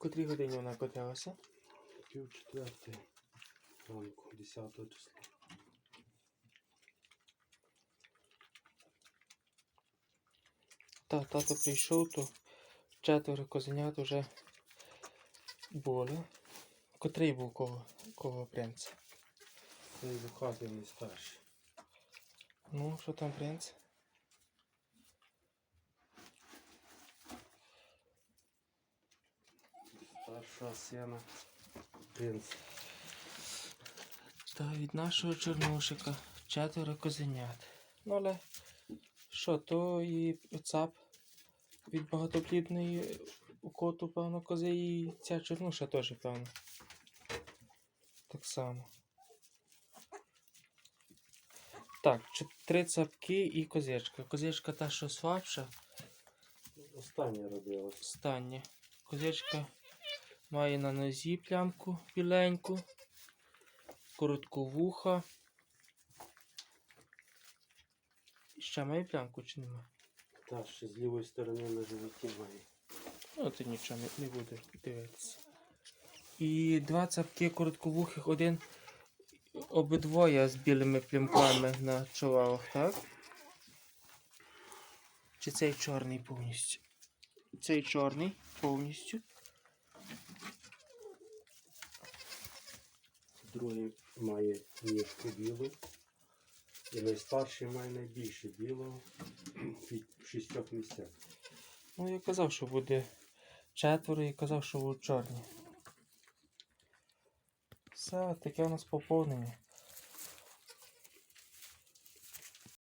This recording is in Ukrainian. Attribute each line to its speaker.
Speaker 1: котрій годині вона котилася?
Speaker 2: Пів четвертої ранку, 10 числа.
Speaker 1: Та тато прийшов, то четверо козенят уже були. Котрий був кого, кого принц?
Speaker 2: Цей вухатий найстарший.
Speaker 1: Ну, що там принц?
Speaker 2: Старшого сина. Принц.
Speaker 1: Та від нашого чорнушика четверо козенят. Ну але що, то і цап від багатоплідної коту, певно, кози, і ця чорнуша теж, певно. Так само. Так, три цапки і козячка. Козячка та, що слабша,
Speaker 2: Останнє родилось.
Speaker 1: остання. Козячка має на нозі плямку біленьку, коротку вуха. Ще має плямку чи нема?
Speaker 2: Та ще з лівої сторони на животі має.
Speaker 1: Ну, ти нічого не, не буде дивитися. І два цапки коротковухих, один обидвоє з білими плямками на чоловах, так? Чи цей чорний повністю? Цей чорний повністю.
Speaker 2: Другий має ніжку білу. І найстарший має найбільше білого в шістьох місцях.
Speaker 1: Ну, я казав, що буде четверо і казав, що будуть чорні. Все, таке у нас поповнення.